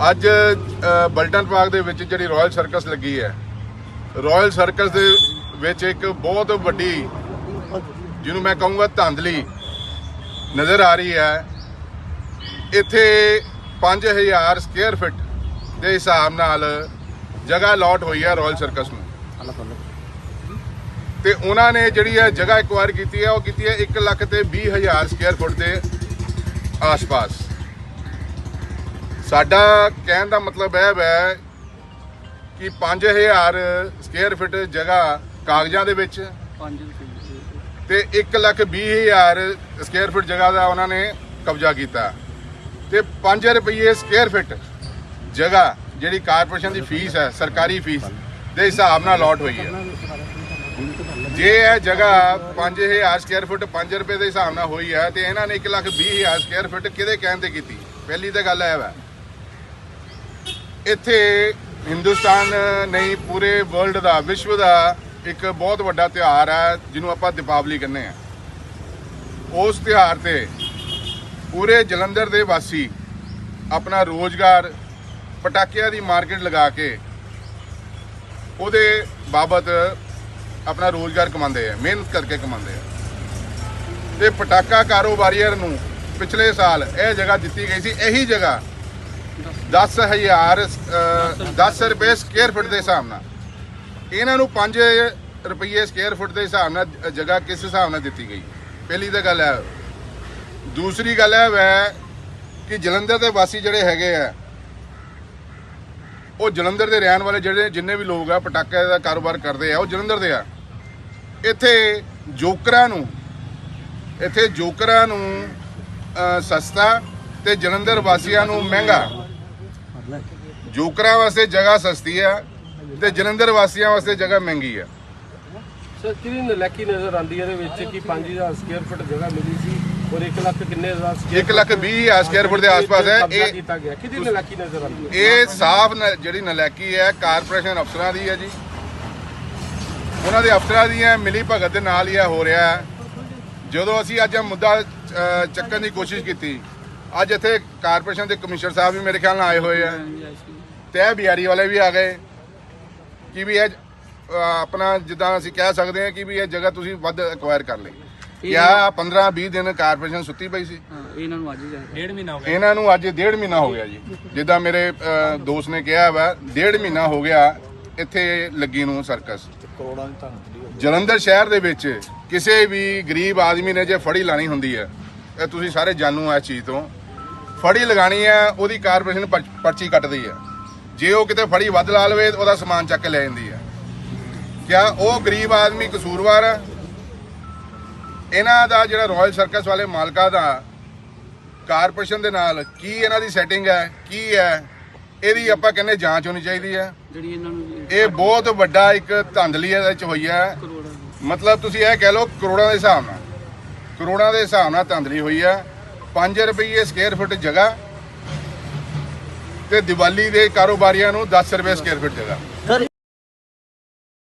ਅੱਜ ਬਲਟਨ ਪਾਰਕ ਦੇ ਵਿੱਚ ਜਿਹੜੀ ਰਾਇਲ ਸਰਕਸ ਲੱਗੀ ਹੈ ਰਾਇਲ ਸਰਕਸ ਦੇ ਵਿੱਚ ਇੱਕ ਬਹੁਤ ਵੱਡੀ, ਜਿਹਨੂੰ ਮੈਂ ਕਹੂੰਗਾ ਧਾਂਦਲੀ, ਨਜ਼ਰ ਆ ਰਹੀ ਹੈ। ਇੱਥੇ 5000 ਸਕੁਅਰ ਫਿਟ ਦੇ ਹਿਸਾਬ ਨਾਲ ਜਗ੍ਹਾ ਅਲਾਟ ਹੋਈ ਹੈ ਰਾਇਲ ਸਰਕਸ ਨੂੰ। ਤੇ ਉਹਨਾਂ ਨੇ ਜਿਹੜੀ ਹੈ ਜਗ੍ਹਾ ਐਕਵਾਇਰ ਕੀਤੀ ਹੈ, ਉਹ ਕੀਤੀ ਹੈ 1 ਲੱਖ ਤੇ 20000 ਸਕੁਅਰ ਫੁੱਟ ਦੇ ਆਸ-ਪਾਸ। ਸਾਡਾ ਕਹਿਣ ਦਾ ਮਤਲਬ ਇਹ ਹੈ ਕਿ 5000 ਸਕੁਅਰ ਫਿਟ ਜਗ੍ਹਾ ਕਾਗਜ਼ਾਂ ਦੇ ਵਿੱਚ ਤੇ 1 ਲੱਖ 20000 ਸਕੁਅਰ ਫਿਟ ਜਗ੍ਹਾ ਦਾ ਉਹਨਾਂ ਨੇ ਕਬਜ਼ਾ ਕੀਤਾ। ਤੇ 5 ਰੁਪਏ ਸਕੁਅਰ ਫਿਟ ਜਗ੍ਹਾ ਜਿਹੜੀ ਕਾਰਪੋਰੇਸ਼ਨ ਦੀ ਫੀਸ ਹੈ ਸਰਕਾਰੀ ਫੀਸ ਦੇ ਹਿਸਾਬ ਨਾਲ ਅਲਾਟ ਹੋਈ ਹੈ। ਜੇ ਇਹ ਜਗ੍ਹਾ 5000 ਸਕੁਅਰ ਫੁੱਟ 5 ਰੁਪਏ ਦੇ ਹਿਸਾਬ ਨਾਲ ਹੋਈ ਹੈ ਤੇ ਇਹਨਾਂ ਨੇ 1 ਲੱਖ 20000 ਸਕੁਅਰ ਫੁੱਟ ਕਿਹਦੇ ਕਹਿਣ ਤੇ ਕੀਤੀ? ਪਹਿਲੀ ਤਾਂ ਗੱਲ ਇਹ ਵਾ ਇੱਥੇ ਹਿੰਦੁਸਤਾਨ ਨਹੀਂ, ਪੂਰੇ ਵਰਲਡ ਦਾ, ਵਿਸ਼ਵ ਦਾ ਇੱਕ ਬਹੁਤ ਵੱਡਾ ਤਿਉਹਾਰ ਹੈ, ਜਿਹਨੂੰ ਆਪਾਂ ਦੀਪਾਵਲੀ ਕਹਿੰਦੇ ਆ ਉਸ ਤਿਉਹਾਰ ਤੇ ਪੂਰੇ ਜਲੰਧਰ ਦੇ ਵਾਸੀ ਆਪਣਾ ਰੋਜ਼ਗਾਰ ਪਟਾਕਿਆਂ ਦੀ ਮਾਰਕੀਟ ਲਗਾ ਕੇ ਉਹਦੇ ਬਾਬਤ ਆਪਣਾ ਰੋਜ਼ਗਾਰ ਕਮਾਉਂਦੇ ਆ, ਮਿਹਨਤ ਕਰਕੇ ਕਮਾਉਂਦੇ ਆ। ਤੇ ਪਟਾਕਾ ਕਾਰੋਬਾਰੀਆਂ ਨੂੰ ਪਿਛਲੇ ਸਾਲ ਇਹ ਜਗ੍ਹਾ ਦਿੱਤੀ ਗਈ ਸੀ, ਇਹੀ ਜਗ੍ਹਾ 10000 ਅ, 10 ਰੁਪਏ ਸਕੁਅਰ ਫੁੱਟ ਦੇ ਹਿਸਾਬ ਨਾਲ। ਇਹਨਾਂ ਨੂੰ 5 ਰੁਪਏ ਸਕੁਅਰ ਫੁੱਟ ਦੇ ਹਿਸਾਬ ਨਾਲ ਜਗ੍ਹਾ ਕਿਸ ਹਿਸਾਬ ਨਾਲ ਦਿੱਤੀ ਗਈ? ਪਹਿਲੀ ਤਾਂ ਗੱਲ ਹੈ। ਦੂਸਰੀ ਗੱਲ ਹੈ ਵੈ ਕਿ ਜਲੰਧਰ ਦੇ ਵਾਸੀ ਜਿਹੜੇ ਹੈਗੇ ਆ ਉਹ ਜਲੰਧਰ ਦੇ ਰਹਿਣ ਵਾਲੇ ਜਿਹੜੇ ਜਿੰਨੇ ਵੀ ਲੋਕ ਆ ਪਟਾਕੇ ਦਾ ਕਾਰੋਬਾਰ ਕਰਦੇ ਆ ਉਹ ਜਲੰਧਰ ਦੇ ਆ। ਇੱਥੇ ਜੋਕਰਾਂ ਨੂੰ ਇੱਥੇ ਜੋਕਰਾਂ ਨੂੰ ਸਸਤਾ ਤੇ ਜਲੰਧਰ ਵਾਸੀਆਂ ਨੂੰ ਮਹਿੰਗਾ। ਜੋਕਰਾਂ ਵਾਸਤੇ ਜਗ੍ਹਾ ਸਸਤੀ ਆ ਤੇ ਜਲੰਧਰ ਵਾਸੀਆਂ ਵਾਸਤੇ ਜਗ੍ਹਾ ਮਹਿੰਗੀ ਆ। ਸਰ ਕਿਹਦੀ ਨਲੈਕੀ ਨਜ਼ਰ ਆਉਂਦੀ ਹੈ ਇਹਦੇ ਵਿੱਚ ਕਿ 5000 ਸਕੁਅਰ ਫੁੱਟ ਜਗ੍ਹਾ ਮਿਲੀ ਸੀ ਔਰ 1 ਲੱਖ ਕਿੰਨੇ ਦਾ ਸਕੁਅਰ 1 ਲੱਖ 20 ਹਜ਼ਾਰ ਸਕੁਅਰ ਫੁੱਟ ਦੇ ਆਸ-ਪਾਸ ਹੈ। ਇਹ ਕੀਤਾ ਗਿਆ। ਕਿਹਦੀ ਨਲੈਕੀ ਨਜ਼ਰ ਆਉਂਦੀ ਹੈ? ਇਹ ਸਾਫ਼ ਜਿਹੜੀ ਨਲਾਇਕੀ ਹੈ ਕਾਰਪੋਰੇਸ਼ਨ ਅਫਸਰਾਂ ਦੀ ਹੈ ਜੀ। ਉਹਨਾਂ ਦੇ ਅਫਸਰਾਂ ਦੀ ਹੈ ਮਿਲੀ ਭਗਤ ਦੇ ਨਾਲ ਹੀ ਇਹ ਹੋ ਰਿਹਾ ਹੈ। ਜਦੋਂ ਅਸੀਂ ਅੱਜ ਇਹ ਮੁੱਦਾ ਚੱਕਣ ਦੀ ਕੋਸ਼ਿਸ਼ ਕੀਤੀ ਅੱਜ ਇੱਥੇ ਕਾਰਪੋਰੇਸ਼ਨ ਦੇ ਕਮਿਸ਼ਨਰ ਸਾਹਿਬ ਵੀ ਮੇਰੇ ਖਿਆਲ ਨਾਲ ਆਏ ਹੋਏ ਆ। ਤੇ ਬਿਹਾਰੀ ਵਾਲੇ ਵੀ ਆ ਗਏ ਕਿ ਵੀ ਇਹ ਆਪਣਾ ਜਿੱਦਾਂ ਅਸੀਂ ਕਹਿ ਸਕਦੇ ਹਾਂ ਕਿ ਵੀ ਇਹ ਜਗ੍ਹਾ ਤੁਸੀਂ ਵੱਧ ਐਕਵਾਇਰ ਕਰ ਲਈ। ਕਿਆ 15 20 ਦਿਨ ਕਾਰਪੋਰੇਸ਼ਨ ਸੁੱਤੀ ਪਈ ਸੀ? ਇਹਨਾਂ ਨੂੰ ਅੱਜ ਡੇਢ ਮਹੀਨਾ ਹੋ ਇਹਨਾਂ ਨੂੰ ਅੱਜ ਡੇਢ ਮਹੀਨਾ ਹੋ ਗਿਆ ਜੀ। ਜਿੱਦਾਂ ਮੇਰੇ ਦੋਸਤ ਨੇ ਕਿਹਾ ਵਾ ਡੇਢ ਮਹੀਨਾ ਹੋ ਗਿਆ ਇੱਥੇ ਲੱਗੀ ਨੂੰ ਸਰਕਸ ਜਲੰਧਰ ਸ਼ਹਿਰ ਦੇ ਵਿੱਚ ਕਿਸੇ ਵੀ ਗਰੀਬ ਆਦਮੀ ਨੇ ਜੇ ਫੜੀ ਲਾਣੀ ਹੁੰਦੀ ਹੈ ਇਹ ਤੁਸੀਂ ਸਾਰੇ ਜਾਣੂ ਆ ਇਸ ਚੀਜ਼ ਤੋਂ। ਫੜੀ ਲਗਾਣੀ ਹੈ ਉਹਦੀ ਕਾਰਪੋਰੇਸ਼ਨ ਪਰ- ਪਰਚੀ ਕੱਟਦੀ ਹੈ। ਜੇ ਉਹ ਕਿਤੇ ਫੜੀ ਵੱਧ ਲਾ ਲਵੇ ਉਹਦਾ ਸਮਾਨ ਚੱਕ ਕੇ ਲੈ ਜਾਂਦੀ ਹੈ ਕਿਆ ਉਹ ਗਰੀਬ ਆਦਮੀ ਕਸੂਰਵਾਰ ਹੈ ਇਹਨਾਂ ਦਾ ਜਿਹੜਾ ਰਾਇਲ ਸਰਕਸ ਵਾਲੇ ਮਾਲਕਾਂ ਦਾ ਕਾਰਪੋਰੇਸ਼ਨ ਦੇ ਨਾਲ ਕੀ ਇਹਨਾਂ ਦੀ ਸੈਟਿੰਗ ਹੈ ਕੀ ਹੈ? ਇਹਦੀ ਆਪਾਂ ਕਹਿੰਦੇ ਜਾਂਚ ਹੋਣੀ ਚਾਹੀਦੀ ਹੈ। ਜਿਹੜੀ ਇਹਨਾਂ ਨੂੰ ਇਹ ਬਹੁਤ ਵੱਡਾ ਇੱਕ ਧਾਂਦਲੀ ਇਹਦੇ ਵਿੱਚ ਹੋਈ ਹੈ। ਮਤਲਬ ਤੁਸੀਂ ਇਹ ਕਹਿ ਲਓ ਕਰੋੜਾਂ ਦੇ ਹਿਸਾਬ ਨਾਲ। ਕਰੋੜਾਂ ਦੇ ਹਿਸਾਬ ਨਾਲ ਧਾਂਦਲੀ ਹੋਈ ਹੈ। 5 ਰੁਪਏ ਸਕੁਅਰ ਫੁੱਟ ਜਗ੍ਹਾ। ਤੇ ਦੀਵਾਲੀ ਦੇ ਕਾਰੋਬਾਰੀਆਂ ਨੂੰ 10 ਰੁਪਏ ਸਕੁਅਰ ਫੁੱਟ ਦੇਗਾ।